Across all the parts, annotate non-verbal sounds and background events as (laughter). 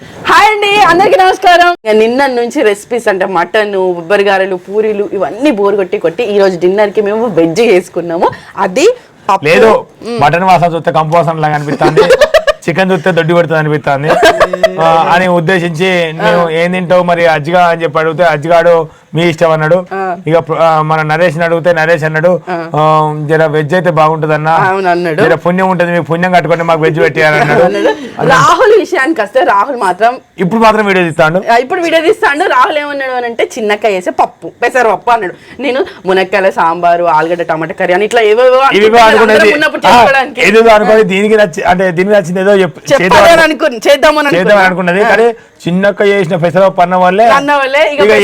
Hi అండి అందరికి నమస్కారం. నిన్న నుంచి రెసిపీస్ అంటే మటన్ బొబ్బరి గారెలు పూరీలు ఇవన్నీ బోర్ కొట్టి కొట్టి ఈ రోజు డిన్నర్కి మేము వెజ్ చేసుకున్నాము. అది పప్పు. లేదు మటన్ వాసన చూస్తే కంపు వాసన లాగా అనిపిస్తుంది (laughs) చికెన్ చూస్తే దొడ్డి పడుతుంది అనిపిస్తుంది. (laughs) అని ఉద్దేశించి నేను ఏం తింటావు మరి అజ్జిగా అని చెప్పి అడిగితే అజ్జిగాడు మీ ఇష్టం అన్నాడు. ఇక మన నరేష్ అడిగితే నరేష్ అన్నాడు జర వెజ్ అయితే బాగుంటది అన్న అన్నాడు. జర పుణ్యం ఉంటుంది మీకు పుణ్యం కట్టుకొని మాకు వెజ్ పెట్టారన్నాడు రాహుల్ విషయానికి వస్తే రాహుల్ మాత్రం ఇప్పుడు మాత్రం వీడియో తీస్తాడు? ఇప్పుడు వీడియో తీస్తాడు. రాహుల్ ఏమన్నాడు అని అంటే చిన్నక్క వేసే పప్పు పెసరపప్పు అన్నాడు. నేను మునక్కాయల సాంబారు ఆలుగడ్డ టమాటా కర్రీ అని ఇట్లా చేసుకోవడానికి ఏదో అనుకోని దీనికి నచ్చి అంటే దీనికి నచ్చింది ఏదో చేద్దాం అనుకున్నా. అనుకున్నది. కానీ చిన్నక్క చేసిన పెసరపప్పు అన్న వల్లే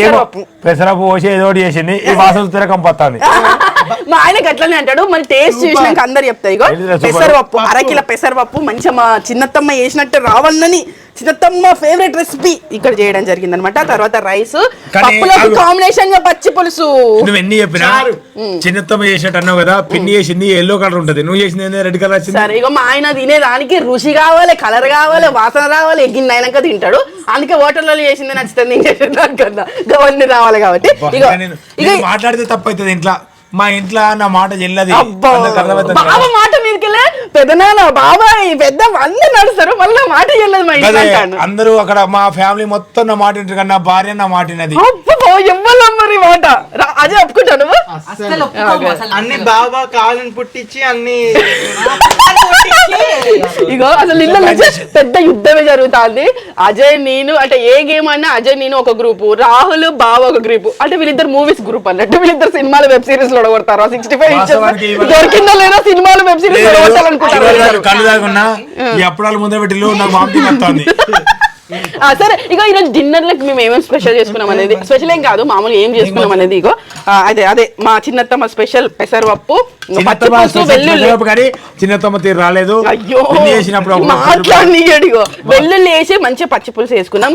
పెసరపప్పు. పెసరపప్పు పోసి ఏదో చేసింది ఈ వాసన చూస్తే కంపొస్తుంది (laughs) మా ఆయనకి అట్లనే అంటాడు. మరి టేస్ట్ చూసినాక అందరు చెప్తాయి ఇగో? పెసరపప్పు అరకిల పెసరపప్పు మంచిగా మా చిన్నత్తమ్మ చేసినట్టు రావాలని చిన్నత్తమ్మ ఫేవరెట్ రెసిపీ ఇక్కడ చేయడం జరిగింది అనమాట తర్వాత రైస్ పప్పులకు. కాంబినేషన్గా పచ్చి పులుసు. నువ్వు ఎన్ని చెప్పినా చిన్నత్తమ్మ చేసినట్టు అన్నావు కదా పిన్ని చేసింది ఎల్లో కలర్ ఉంటది. నువ్వు చేసింది రెడ్ కలర్ వచ్చింది? సరే ఇగో మా ఆయన తినేదానికి రుచి కావాలి కలర్ కావాలి వాసన రావాలి ఎగ్గిన అయినాక తింటాడు. అందుకే హోటల్లో చేసింది నచ్చుతుంది నేను చేసిన దానికన్నా రావాలి కాబట్టి. ఇగో నేను ఇగో నేను మాట్లాడితే తప్పు అవుతుంది ఇంట్లో. మా ఇంట్లో నా మాట చెల్లది. బావ మాట మీదకెళ్ళే? పెద్దనాన్న బాబాయ్ పెద్ద అందరు నడుస్తారు. మళ్ళీ మాట చెల్లదు మా ఇంట్లో అందరూ అక్కడ మా ఫ్యామిలీ మొత్తం నా మాట కానీ నా భార్య నా మాట వినది. అబ్బో ఎవ్వరు మరి మాట. అదే ఒప్పుకుంటా నువ్వు? అన్ని బాబా కాళ్ళని పుట్టించి అన్ని ఇగో అసలు నుంచి పెద్ద యుద్ధమే జరుగుతుంది. అజయ్ నేను అంటే ఏ గేమ్ అన్నా అజయ్ నేను ఒక గ్రూపు. రాహుల్ బావ ఒక గ్రూపు. అంటే వీళ్ళిద్దరు మూవీస్ గ్రూప్ అన్నట్టు. వీళ్ళిద్దరు సినిమాలు వెబ్ సిరీస్లో కొడతారు సిక్స్టీ ఫైవ్ దొరికిందో లేదో సినిమాలు వెబ్ సిరీస్. కళ్ళు దాగున్నా ఈ అప్పడాలు ముందే పెట్టిల్లు నాకు వస్తుంది. సరే ఇక ఈరోజు డిన్నర్ లకి మేము ఏమేమి స్పెషల్ చేసుకున్నాం అనేది? స్పెషల్ ఏం కాదు మామూలుగా ఏం చేసుకున్నాం అనేది ఇగో. అదే అదే మా చిన్నత్తమ్మ స్పెషల్ పెసరపప్పు చిన్నతమ్మ తీరు రాలేదు. అయ్యో రూపాయలు. మాట్లాడిగో వెల్లుల్లి వేసి మంచిగా పచ్చి పులుసు వేసుకున్నాం.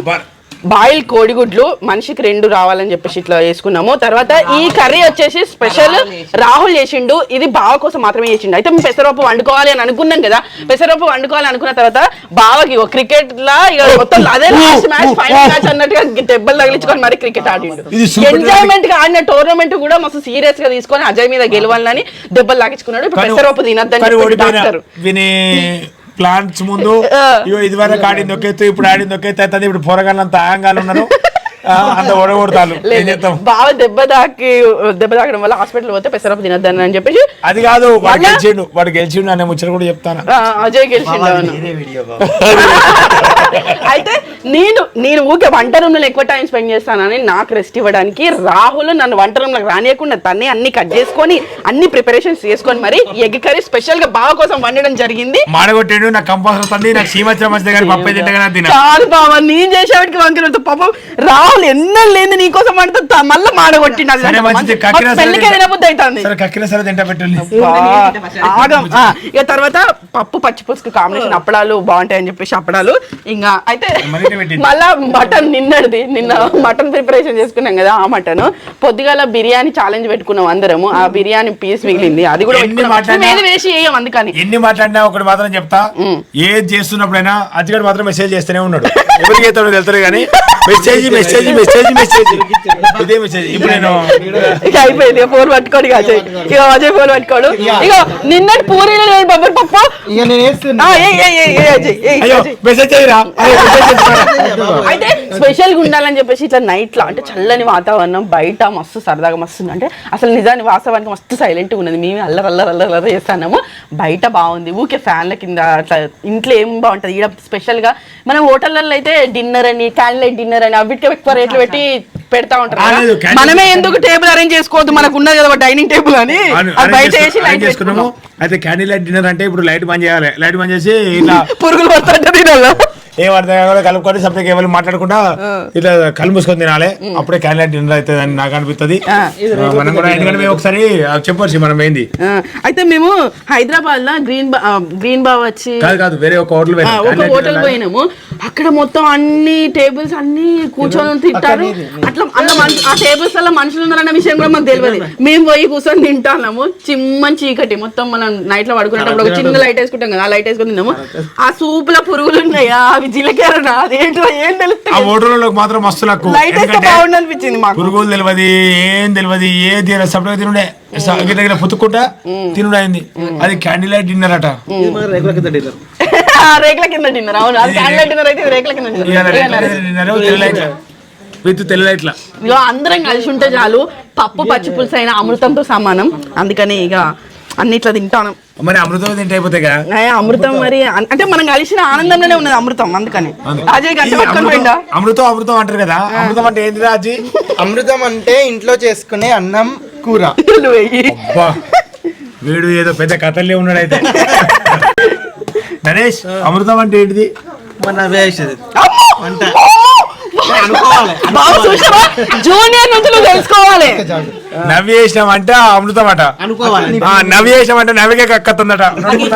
బాయిల్ కోడిగుడ్లు మనిషికి రెండు రావాలని చెప్పేసి ఇట్లా వేసుకున్నాము. తర్వాత ఈ కర్రీ వచ్చేసి స్పెషల్ రాహుల్ చేసిండు. ఇది బావ కోసం మాత్రమే చేసిండు. అయితే మేము పెసరపప్పు వండుకోవాలి అని అనుకున్నాం కదా. పెసరపప్పు వండుకోవాలి అనుకున్న తర్వాత బావకి క్రికెట్ లా ఇక మొత్తం అదే లాస్ట్ మ్యాచ్ ఫైనల్ మ్యాచ్ అన్నట్టుగా దెబ్బలు తగిలించుకొని మరి క్రికెట్ ఆడిండు. ఎంజాయ్మెంట్గా ఆడిన టోర్నమెంట్ కూడా మస్తు సీరియస్గా తీసుకొని అజయ్ మీద గెలవాలని దెబ్బలు లాగించుకున్నాడు ఇప్పుడు పెసరపప్పు తినద్దని డాక్టర్ ప్లాంట్స్ ముందు (laughs) ఆ. ఇగో ఇది వరకు ఆడింది ఒకేత్తు ఇప్పుడు ఆడింది ఒకేత్తు అవుతుంది ఇప్పుడు పొరగాళ్ళంత ఆయంగాలు ఉన్నారు అంత బాగా దెబ్బ తాకి దెబ్బ తాకడం వల్ల హాస్పిటల్ పోతే పెసరపప్పు తినద్దని అని చెప్పేసి అది కాదు వాడు? గెలిచిండు వాడు గెలిచిండు అనే ముచ్చట కూడా చెప్తాను ఆ, అజయ్ గెలిచిండు అయితే నేను నేను ఊకే వంట రూమ్లో ఎక్కువ టైం స్పెండ్ చేస్తానని నాకు రెస్ట్ ఇవ్వడానికి రాహుల్ నన్ను వంట రూమ్లో రానియకుండా తన్ని అన్ని కట్ చేసుకొని అన్ని ప్రిపరేషన్స్ చేసుకొని మరి ఎగ్ కర్రీ స్పెషల్గా బావ కోసం వండడం జరిగింది మాడగొట్టాడు నాకు కంపల్సరీ నాకు పప్పే తింటే కాదు బావ నేను చేసేవాడికి వంకలు పాపం రాహుల్ ఎన్నో లేదు నీకోసం వండుతా మళ్ళీ మాడగొట్టిండు అది పెళ్ళికే తినబుద్ధి అవుతుంది ఆగం. ఆ, ఇక తర్వాత పప్పు పచ్చి పులుసుకు కాంబినేషన్ అప్పడాలు బాగుంటాయని చెప్పేసి అప్పడాలు. ఇంకా అయితే. మళ్ళా మటన్ నిన్నటిది. నిన్న మటన్ ప్రిపరేషన్ చేసుకున్నాం కదా ఆ మటన్. పొద్దుగాల బిర్యానీ ఛాలెంజ్ పెట్టుకున్నాం అందరము. ఆ బిర్యానీ పీస్ మిగిలింది. అది కూడా వేసి వేయం అందుకని. ఎన్ని మాట్లాడినా ఒకటి మాత్రం చెప్తా ఏది చేస్తున్నప్పుడైనా అజ్జిగడు మాత్రం మెసేజ్ చేస్తూనే ఉన్నాడు. (laughs) ఎవరికి తెలుతుంది కానీ మెసేజ్ మెసేజ్ మెసేజ్ మెసేజ్ ఇదే మెసేజ్ ఇప్పుడు నేను ఇక అయిపోయింది ఫోన్ పట్టుకోడు ఇక అజయ్ ఇక అజయ్ ఫోన్ పట్టుకోడు ఇక నిన్నటి పూరీలు లేదు బొబ్బరి పప్పు ఇక నేను వేస్తున్నా ఏ, ఏ, ఏ, ఏ, అజయ్, ఏ, అయ్యో అజయ్. మెసేజ్ చేయరా? అయితే స్పెషల్గా ఉండాలని చెప్పేసి ఇట్లా నైట్లో అంటే చల్లని వాతావరణం బయట మస్తు సరదాగా మస్తు ఉంది. అంటే అసలు నిజాన్ని వాస్తవానికి మస్తు సైలెంట్గా ఉన్నది. మేము అల్లరి అల్లరి అల్లరి అల్లరి చేస్తాము బయట బాగుంది. ఊకే ఫ్యాన్ల కింద అట్లా ఇంట్లో ఏం బాగుంటది. ఈడ స్పెషల్గా మనం హోటళ్ళలో అయితే డిన్నర్ అని క్యాండిల్ డిన్నర్ అని అవిటికి ఎక్కువ రేట్లు పెట్టి పెడతా ఉంటారు మనమే ఎందుకు టేబుల్ అరేంజ్ చేసుకోవద్దు మనకు ఉన్నది కదా డైనింగ్ టేబుల్ అని. బయట వేసి లైట్ చేసుకున్నాము. అయితే క్యాండిల్ లైట్ డిన్నర్ అంటే ఇప్పుడు లైట్ బంద్ చేయాలి. లైట్ బంద్ చేసి ఇట్లా (laughs) పురుగులు పడుతుంటే తినాలా? ఏం అర్థం కాకుండా కలుపుకొని సపరేట్ ఎవరు మాట్లాడకుండా ఇట్లా కళ్ళు మూసుకొని తినాలి. అప్పుడే క్యాండిల్ లైట్ డిన్నర్ అవుతుంది అని నాకు అనిపిస్తుంది. మనం కూడా ఎందుకంటే మేము ఒకసారి చెప్పొచ్చు మనం ఏంది? అయితే మేము హైదరాబాద్లో గ్రీన్ గ్రీన్ బావ్ వచ్చి కాదు కాదు వేరే ఒక హోటల్ ఒక హోటల్ పోయినాము. అక్కడ మొత్తం అన్ని టేబుల్స్ అన్ని కూర్చొని తింటారు. అట్లా అలా మనుషు- ఆ టేబుల్స్ అలా మనుషులు ఉన్నారన్న విషయం కూడా మాకు తెలియదు మేము పోయి కూర్చొని తింటాము చిమ్మని చీకటి మొత్తం మనం నైట్లో పడుకునేటప్పుడు ఒక చిన్న లైట్ వేసుకుంటాం కదా ఆ లైట్ వేసుకొని తిన్నాము. ఆ సూప్లో పురుగులు ఉన్నాయా? అవి జీలకర్ర నాది ఏంటో ఏం తెలుస్తుంది మాత్రం మస్తు లైట్ వేస్తే బాగుండు అనిపించింది మాకు. పురుగులు తెలియదు ఏం తెలియదు ఏ సపరేట్ తినుడే. గిట్ల పుతుక్కుంటా తినుడు అయింది. అది క్యాండిల్ లైట్ డిన్నర్ అట (laughs) ఆ, రేకుల కింద డిన్నర్ అవును. అది క్యాండిల్ డిన్నర్ అయితే రేకుల కింద. డిన్నర్ విత్ తెల్లైట్ల ఇగో అందరం కలిసి ఉంటే చాలు. పప్పు పచ్చి పులుసు అయిన అమృతంతో సమానం. అందుకని ఇక అన్నిట్లా తింటాను. మరి అమృతం తింటే అయిపోతాయి కదా? ఏ, అమృతం మరి అన్- అంటే మనం కలిసిన ఆనందంలోనే ఉన్నది అమృతం అందుకని. అజయ్ గంట పట్టుకొని అమృతం అమృతం అమృతం అంటారు కదా? అమృతం అంటే ఏంటి రాజీ? అమృతం అంటే ఇంట్లో చేసుకునే అన్నం కూర. నువ్వు వెయ్యి. అబ్బా వీడు ఏదో పెద్ద కథలే ఉన్నాడు అయితే (laughs) నరేష్ అమృతం అంటే ఏంటిది? మన వేసేది అమ్మో! అనుకోవాలి బాగా చూసావా? జూనియర్ నుంచి నువ్వు తెలుసుకోవాలి. నవ్యేశం అంటే అమృతం అట అనుకోవాలి. ఆ, నవ్యేశం అంటే నవ్యకే కక్కతుందట.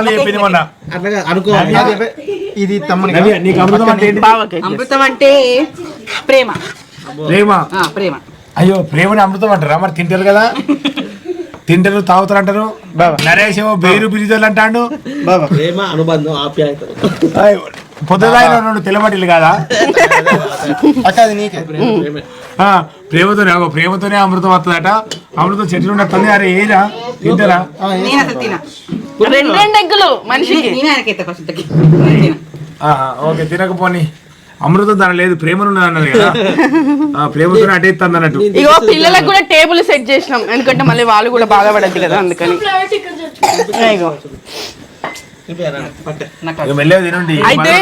చెప్పింది మొన్న. అనుకోవాలి. ఇది తమ్ముని నవ్య నీకు అమృతం అంటే అమృతం అంటే ప్రేమ. ప్రేమ? ఆ, ప్రేమ. అయ్యో ప్రేమని అమృతం అంటారా మరి తింటారు కదా. తింటారు తాగుతారు అంటారు. నరేష్ ఏమో బేరు బిరిజోలు అంటాడు. బాబా ప్రేమ అనుబంధం ఆప్యాయత. పొద్దుదాయిన రెండు తెల్లబట్టిలు కదా? అక్క అది నీకే. ప్రేమే ఆ, ప్రేమతోనే ప్రేమతోనే అమృతం వస్తుందట అమృతం చెట్లు ఉండతుంది అరే ఏరా? తింటారా? రెండు రెండు ఎగ్గులు మనిషికి. ఓకే తినకపోని. అమృతం తన లేదు ప్రేమను అన్నది కదా. ఆ, ప్రేమతోనే అటే ఇస్తుంది అన్నట్టు. ఇగో పిల్లలకు కూడా టేబుల్ సెట్ చేసినాం. ఎందుకంటే మళ్ళీ వాళ్ళు కూడా బాధపడద్దు కదా అందుకని. అయితే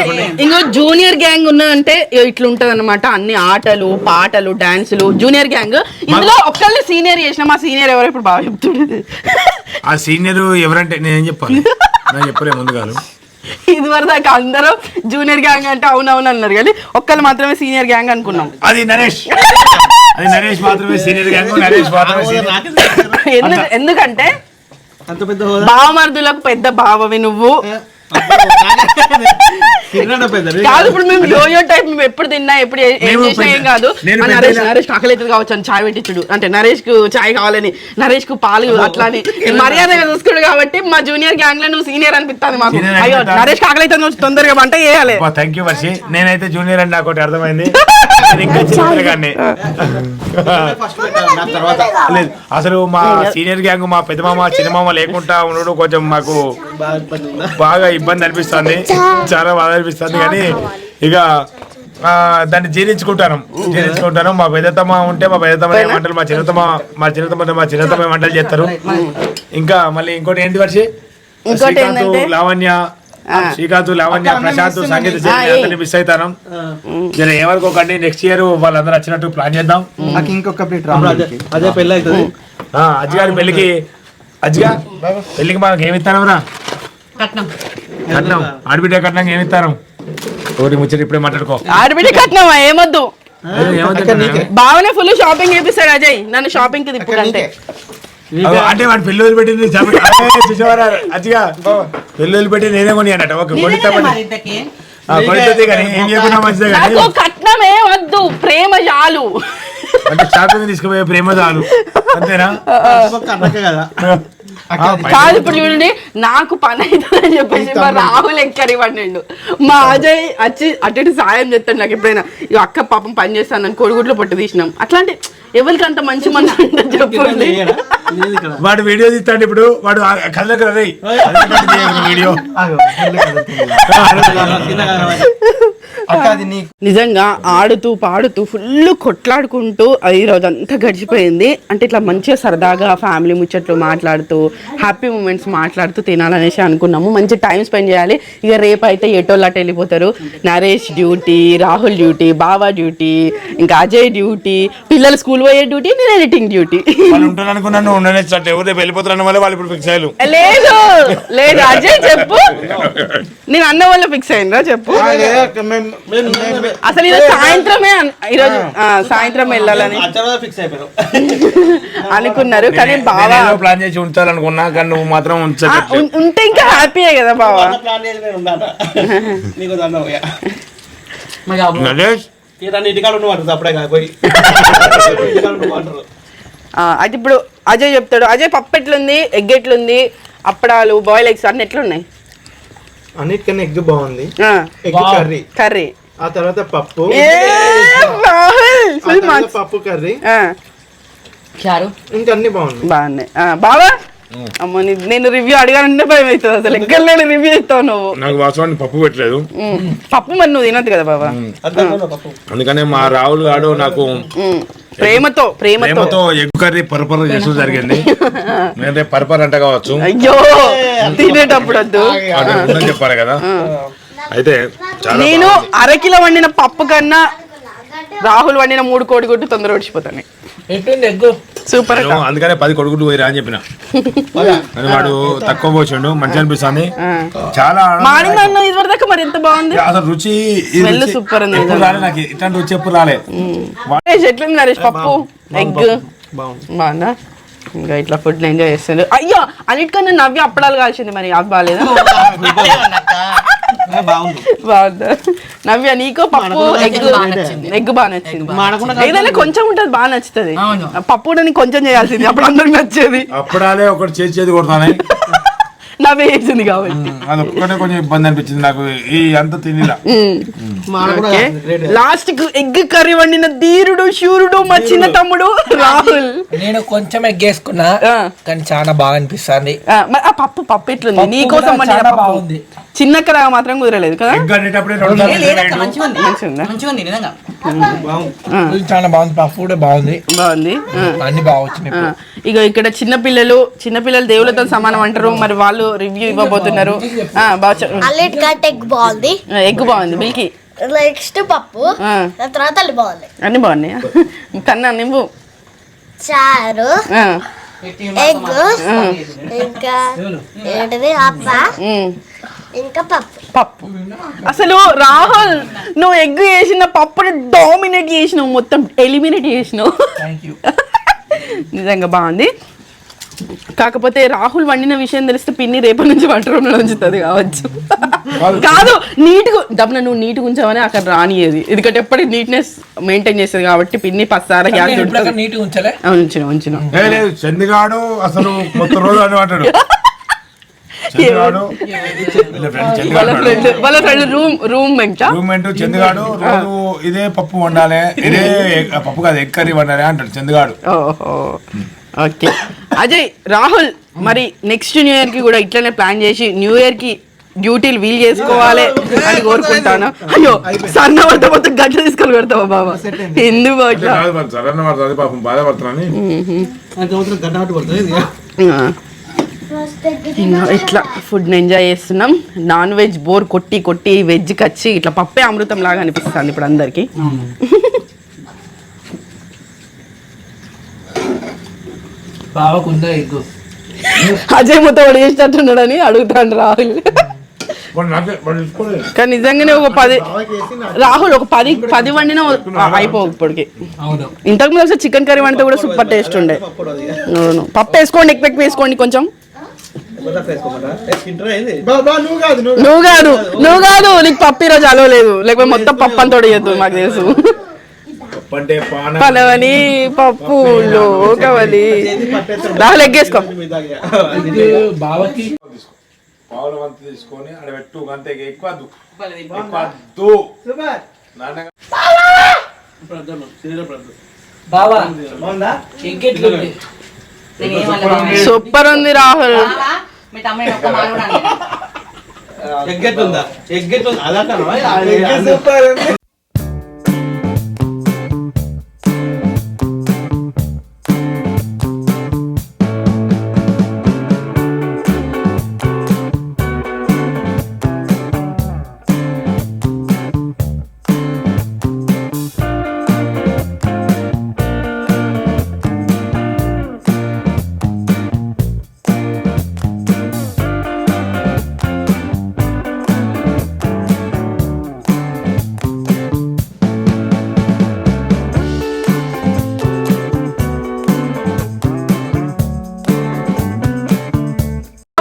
ఇంకో జూనియర్ గ్యాంగ్ ఉన్నదంటే ఇట్లా ఉంటది అనమాట అన్ని ఆటలు పాటలు డాన్సులు జూనియర్ గ్యాంగ్. ఇందులో ఒక్కళ్ళని సీనియర్ చేసిన మా సీనియర్ ఎవరో ఇప్పుడు బాగా చెప్తుండేది ఆ సీనియర్ ఎవరంటే నేనేం చెప్పాలి? నేను చెప్పలే ముందుగా ఇది వరదాకా అందరూ జూనియర్ గ్యాంగ్ అంటే అవునవును అన్నారు కానీ ఒక్కళ్ళు మాత్రమే సీనియర్ గ్యాంగ్ అనుకున్నాం. అది నరేష్. అది నరేష్ మాత్రమే సీనియర్ గ్యాంగ్ నరేష్ మాత్రమే ఎందుకంటే అంత పెద్ద బావమరుదులకు పెద్ద బావవి నువ్వు. కాదు ఇప్పుడు మేము యోయో టైప్ మేము ఎప్పుడు తిన్నా ఎప్పుడు ఏ- చేసినా కాదు. నరేష్ నరేష్ ఆకలి అవుతుంది కావచ్చు అని చాయ్ పెట్టించుడు. అంటే నరేష్కు చాయ్ కావాలని నరేష్కు పాలు అట్లా అని మర్యాదగా చూసుకుడు కాబట్టి మా జూనియర్ గ్యాంగ్లో నువ్వు సీనియర్ అనిపిస్తుంది మాకు. అయ్యో. నరేష్ ఆకలి అవుతుంది తొందరగా వంట చేయాలి. థ్యాంక్ యూ వర్షి నేనైతే జూనియర్ అని నాకు అర్థమైంది. (laughs) తర్వాత లేదు అసలు మా సీనియర్ గ్యాంగ్ మా పెద్దమామ చిన్నమామ లేకుండా ఉండడం కొంచెం మాకు బాగా ఇబ్బంది అనిపిస్తుంది. చాలా బాధ అనిపిస్తుంది కానీ ఇక ఆ, దాన్ని జీర్ణించుకుంటాను. జీర్ణించుకుంటాను. మా పెద్దతమ్మ ఉంటే మా పెద్దతమ్మ వంటలు మా చిన్నతమ్మ మా చిన్నతమ్మ ఉంటే మా చిన్నతమ్మ వంటలు చేస్తారు. ఇంకా మళ్ళీ ఇంకోటి ఏంటి వర్షి శ్రీకాంత్ లావణ్య శ్రీకాంత్ లావణ్య ప్రశాంత్ మిస్ సంగీత మిస్ అవుతాను ఏమనుకోకండి నెక్స్ట్ ఇయర్ వాళ్ళందరూ వచ్చినట్టు ప్లాన్ చేద్దాం. నాకు ఇంకొక ప్లేట్ అదే పెళ్ళి అవుతుంది. ఆ, అజ్జిగారి పెళ్ళికి అజ్జిగా పెళ్ళికి మనకి ఏమి ఇస్తాను రా కట్నం. కట్నం. ఆడబిడ్డ కట్నం ఏమి ఇస్తాను ఒకటి ముచ్చట ఇప్పుడే మాట్లాడుకో. ఆడబిడ్డ కట్నమా? ఏమొద్దు? బావనే ఫుల్ షాపింగ్ చేపిస్తాడు అజయ్. నన్ను షాపింగ్కి తిప్పుడు అంటే వాడు పెళ్ళి చెప్పండి. (laughs) అరే, చూసేవారా? అజ్జిగా పెళ్ళి వదిలిపెట్టి నేనే కొని అన్నట్టు ఓకే ఇంతకీ ఆ, కొనిస్తే కానీ ఏం చేయకుండా మంచిదే కానీ. నాకు కట్నమే వద్దు ప్రేమ చాలు అంటే షాపింగ్ తీసుకుపోయే ప్రేమ చాలు అంతేనా? కదా. కాదు ఇప్పుడు చూడండి నాకు పని అవుతుందని చెప్పేసి మా రాహుల్ ఎక్కడి పడినాడు మా అజయ్ వచ్చి అటు ఇటు సాయం చేస్తాడు నాకు ఎప్పుడైనా. ఇక అక్క పాపం పని చేస్తాను అని కొడుగుడ్లో పొట్టు తీసినాం. అట్లాంటి ఎవరికి అంత మంచి మనసు ఉంటుందో చెప్పండి. వాడు వీడియో తీస్తాడు ఇప్పుడు వాడు కళ్ళకి వీడియో నిజంగా ఆడుతూ పాడుతూ ఫుల్ కొట్లాడుకుంటూ ఈ రోజు అంతా గడిచిపోయింది. అంటే ఇట్లా మంచిగా సరదాగా ఫ్యామిలీ ముచ్చట్లు మాట్లాడుతూ హ్యాపీ మూమెంట్స్ మాట్లాడుతూ తినాలనేసి అనుకున్నాము. మంచి టైం స్పెండ్ చేయాలి. ఇక రేపు అయితే ఎటోళ్ళు అటు వెళ్ళిపోతారు. Naresh duty Rahul duty Baba duty ఇంకా అజయ్ డ్యూటీ పిల్లలు స్కూల్ పోయే డ్యూటీ నేను ఎడిటింగ్ డ్యూటీ. వాళ్ళు వాళ్ళు లేదు లేదు అజయ్ చెప్పు. నేను అన్న వల్ల ఫిక్స్ అయిందా చెప్పు. మేము- అసలు ఈరోజు సాయంత్రమే ఈరోజు ఆ, సాయంత్రం వెళ్ళాలని. ఫిక్స్ అయిపోయారు. (laughs) అనుకున్నారు కానీ బావా ప్లాన్ చేసి ఉంచాలనుకున్నా కానీ నువ్వు మాత్రం ఉంటే ఇంకా హ్యాపీయే కదా బావా. ప్లాన్ చేసి అయితే (laughs) (laughs) ఇప్పుడు అజయ్ చెప్తాడు అజయ్ పప్పు ఎట్లుంది ఎగ్ ఎట్లుంది అప్పడాలు బాయిల్ ఎగ్స్ అన్ని ఎట్లున్నాయి? అన్నిటికన్నా ఎగ్ బాగుంది. ఆ, ఎగ్ కర్రీ. కర్రీ. ఆ తర్వాత పప్పు. పప్పు కర్రీ. ఆ, చారు. ఇంకా అన్ని బాగున్నాయి. బాగున్నాయి. ఆ, బావా? అమ్మ నీ- నేను రివ్యూ అడగాలంటే భయం అవుతుంది అసలు. ఎక్కడ లేని రివ్యూ ఇస్తావు నువ్వు? నాకు వాస్తవానికి పప్పు పెట్టలేదు. పప్పు మరి నువ్వు తినద్దు కదా బాబా అందుకనే మా రాహుల్ గారు నాకు ప్రేమతో ప్రేమతో. ఎగ్ కర్రీ పరపర చేసడం జరిగింది. నేనంటే పరపర అంట కావచ్చు. అయ్యో తినేటప్పుడు వద్దు. చెప్పారు కదా. అయితే నేను అరకిలో వండిన పప్పు కన్నా రాహుల్ వండిన మూడు కోడి కొట్టు తొందర ఓడిచిపోతాను ఎగ్గు? సూపర్ అందుకనే పది కొడుకులు పోయిరా అని చెప్పిన. వాడు తక్కువ పోసిండు మంచి అనిపిస్తుంది. చాలా మాడింది అన్న ఇది వరకు మరి ఎంత బాగుంది? అసలు రుచి super ఉంది ఎప్పుడు రాలే నాకు ఇట్లాంటి రుచి ఎప్పుడు రాలే. ఎట్లుంది నరేష్ పప్పు? ఎగ్ బాగుందా ఇంకా ఇట్లా ఫుడ్ ఎంజాయ్ చేస్తుంది అయ్యో అన్నిటికన్నా నవ్వి అప్పడాలు కాల్చింది మరి అది బాగాలేదా. (laughs) (laughs) బాగుంది. బాగుందా. నవ్య నీకో పప్పు ఎగ్ బాగా నచ్చింది. ఎగ్ బాగా నచ్చింది. ఏదైనా కొంచెం ఉంటుంది బాగా నచ్చుతుంది. పప్పు కూడా నీకు కొంచెం చేయాల్సింది. అప్పుడు అందరికి నచ్చేది. అప్పుడాలే ఒకటి చేసి చేతి కొడతానే. నవ్వే చేసింది కాబట్టి. అది ఒక్కటే కొంచెం ఇబ్బంది అనిపించింది నాకు. ఈ అంత తినిలా. ఓకే. లాస్ట్కు ఎగ్ కర్రీ వండిన ధీరుడు శూరుడు మా చిన్న తమ్ముడు రాహుల్. నేను కొంచెం ఎగ్గేసుకున్నా ఆ. కానీ చాలా బాగా అనిపిస్తుంది. ఆ, మరి ఆ పప్పు పప్పు ఎట్లుంది? నీకోసం బాగుంది. చిన్న కర్ర మాత్రం కుదరలేదు కదా? చాలా బాగుంది. బాగుంది. బాగుంది. అన్ని ఇక ఇక్కడ చిన్న పిల్లలు చిన్న పిల్లలు దేవులతో సమానం అంటారు. మరి వాళ్ళు రివ్యూ ఇవ్వబోతున్నారు. బాగుంది. ఎగ్ బాగుంది మిల్కీ. నెక్స్ట్ పప్పు. తర్వాత అల్లి బాగుంది. అన్ని బాగున్నాయా? కన్నా నింబు. చారు. ఎగ్ ఇంకా ఏంటిది అప్ప. ఇంకా పప్పు. పప్పు. అసలు రాహుల్ నువ్వు ఎగ్ చేసిన పప్పుని డామినేట్ చేసినావు మొత్తం ఎలిమినేట్ చేసినావు. నిజంగా బాగుంది. కాకపోతే రాహుల్ వండిన విషయం తెలిస్తే పిన్ని రేపటి నుంచి వంట రూమ్లో ఉంచుతుంది కావచ్చు. కాదు. నీట్గా దమ్న నువ్వు నీట్గా ఉంచావని అక్కడ రానియేది ఎందుకంటే ఎప్పటికీ నీట్నెస్ మెయింటైన్ చేస్తుంది కాబట్టి పిన్ని పస్తార గ్యాస్ ఉంచిన ఉంచిన. చందిగాడు అసలు మొత్తం రోజు అని అంటాడు వీళ్ళ. ఫ్రెండ్ రూమ్ రూమ్ మెంటా రూమ్మేట్ చందిగాడు రోజు ఇదే పప్పు వండాలి ఇదే పప్పు కాదు ఎగ్ కర్రీ వండాలి అంటాడు చందిగాడు ఓహో. ఓకే. అజయ్ రాహుల్ మరి నెక్స్ట్ న్యూ ఇయర్కి కూడా ఇట్లనే ప్లాన్ చేసి న్యూ ఇయర్కి డ్యూటీలు వీల్ చేసుకోవాలి అని కోరుకుంటాను. అయ్యో సన్న పడితే మొత్తం గంట తీసుకొని పెడతావా బాబా ఎందుకు అట్లా ఇంకా ఇట్లా ఫుడ్ ఎంజాయ్ చేస్తున్నాం. నాన్ వెజ్ బోర్ కొట్టి కొట్టి వెజ్ కచ్చి ఇట్లా పప్పే అమృతం లాగా అనిపిస్తుంది ఇప్పుడు అందరికి. అజయ్ మొత్తం రాహుల్. వాడు నాకే- వాడు తీసుకోలేదు. కానీ నిజంగానే ఒక పది రాహుల్ ఒక పది పది వండిన అయిపోవు ఇప్పటికి. అవును. ఇంతకు ముందు చికెన్ కర్రీ వండితే కూడా సూపర్ టేస్ట్ ఉండే. అవును. పప్పు వేసుకోండి ఎక్కువ ఎక్కువ వేసుకోండి కొంచెం. నువ్వు కాదు నువ్వు కాదు. నీకు పప్పు ఈరోజు అలవలేదు లేకపోతే మొత్తం పప్పు అంతా చేయొద్దు మాకు తెలుసు. పప్పు పలవని పప్పులు కవలి రాహుల్ ఎగ్గేసుకో మీ దగ్గర. ఇది బావకి. పావుల వంత తీసుకొని ఆడ పెట్టు అంతే ఎక్కువ. సూపర్ ఉంది రాహుల్. మీ తమ్ముడు ఒక్క మాట కూడా అనలేదు. ఎగ్గెట్ ఉందా ఎగ్గెట్ ఉంది. అలా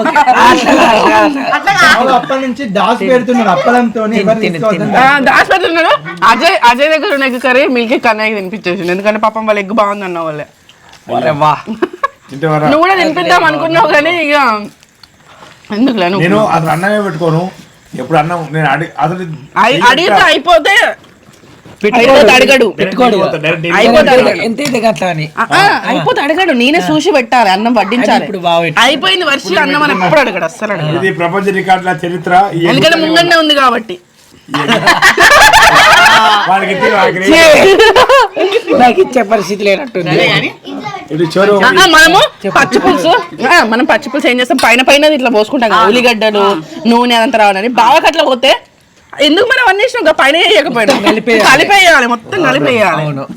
(laughs) అప్పటి నుంచి దాచి పెడుతున్నాడు అప్పలంతో అజయ్ అజయ్ దగ్గర ఉన్న ఎగ్ కర్రీ మిల్కీ కన్నయ్యకి తినిపించేసిండు. ఎందుకంటే పాపం వాళ్ళ ఎగ్ బాగుంది అన్న వాళ్ళే. వా. తింటే వరా. నువ్వు కూడా తినిపిద్దాం అనుకున్నావు కానీ ఇక ఎందుకులే నువ్వు? నేను అసలు అన్నమే పెట్టుకోను. ఎప్పుడు అన్నం నేను అడి అసలు అయి- అడిగితే అయిపోతే అయిపోతే అడగడు. పెట్టుకోడు. అయిపోతే అడగడు. ఎంత అని? అయిపోతే నేనే చూసి పెట్టాలి అన్నం వడ్డించాలి. ఇప్పుడు. అయిపోయింది వర్షి అన్నం అని ఎప్పుడు అడగడు అస్సలు ఇది ప్రపంచ రికార్డుల చరిత్ర. ఎందుకంటే ముంగన్నే ఉంది కాబట్టి. (laughs) నాకు ఇచ్చే పరిస్థితి లేనట్టుంది. మనము పచ్చి పులుసు. మనం పచ్చి పులుసు ఏం చేస్తాం? పైన పైన ఇట్లా పోసుకుంటాం ఉల్లిగడ్డలు నూనె అదంతా రావాలని. బాగా అట్లా పోతే ఎందుకు మనం అన్ని ఇష్టం ఇంకా పైన వేయకపోయినా? కలిపేయాలి. కలిపేయాలి మొత్తం కలిపేయాలి. నువ్వు.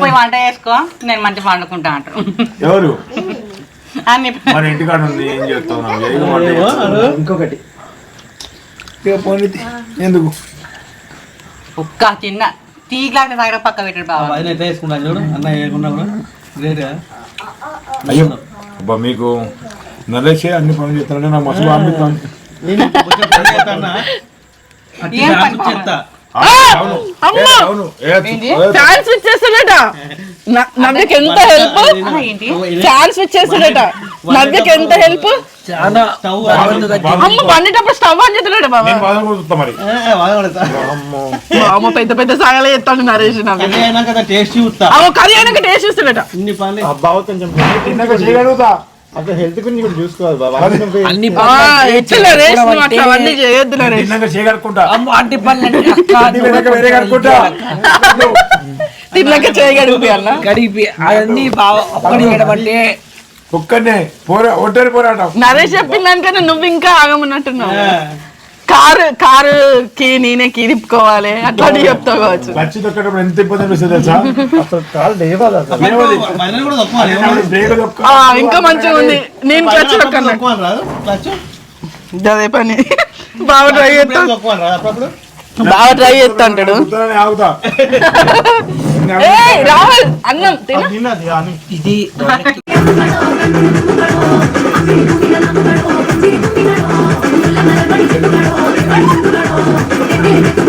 పోయి వంట చేసుకో నేను మంచిగా వండుకుంటా అంటారు ఎవరు? మన ఇంటికాడ ఉంది ఏం. ఇంకొకటి. ఎందుకు? ఒక్క చిన్న దగ్గర పక్క పెట్టాడు బాబా వేసుకుంటాను చూడు అన్న వేయకుండా కూడా. గ్రేట్ అయ్యో అబ్బా మీకు నరేషే అన్ని పనులు చేస్తానంటే నాకు మస్తు పని చెప్తా ఆ, అవును. ఏ, అమ్మా! అవును. ఏ, ఏంటి? ఏ, ఫ్యాన్ స్విచ్ చేస్తాడట న- నవ్యకి ఎంత హెల్ప్? ఆ, ఏంటి? ఫ్యాన్ స్విచ్ చేస్తాడట నవ్యకి ఎంత హెల్ప్. అమ్మ వండేటప్పుడు స్టవ్ ఆన్ చేస్తాడట బాబా. పెద్ద పెద్ద సాగలే చెప్తాడు నరేష్ టేస్ట్ చూస్తా. కర్రీ అయినాక టేస్ట్ ఇస్తాడట అసలు హెల్త్ గురించి కూడా చూసుకోవాలి బాబా. అన్ని తిన్నాక అన్ని గడిపి అవన్నీ బాగా ఒక్కడి ఒక్కనే పోరా ఒంటరి పోరాటం. నరేష్ నువ్వు ఇంకా ఆగమన్నట్టున్నావు కారు కారు కి నేనే కీ తిప్పుకోవాలి. అట్లాంటి చెప్తావు కావచ్చు. ఎంత ఇబ్బంది అనిపిస్తుంది తెలుసా? అసలు కాలు లేవాలి ఇంకా మంచిగా ఉంది. నేను క్లచ్ అదే పని. బాగా ట్రై బాగా ట్రై చేస్తా అంటాడు. (laughs) రాహుల్ అన్నం తిను. (laughs) తిన్నది అని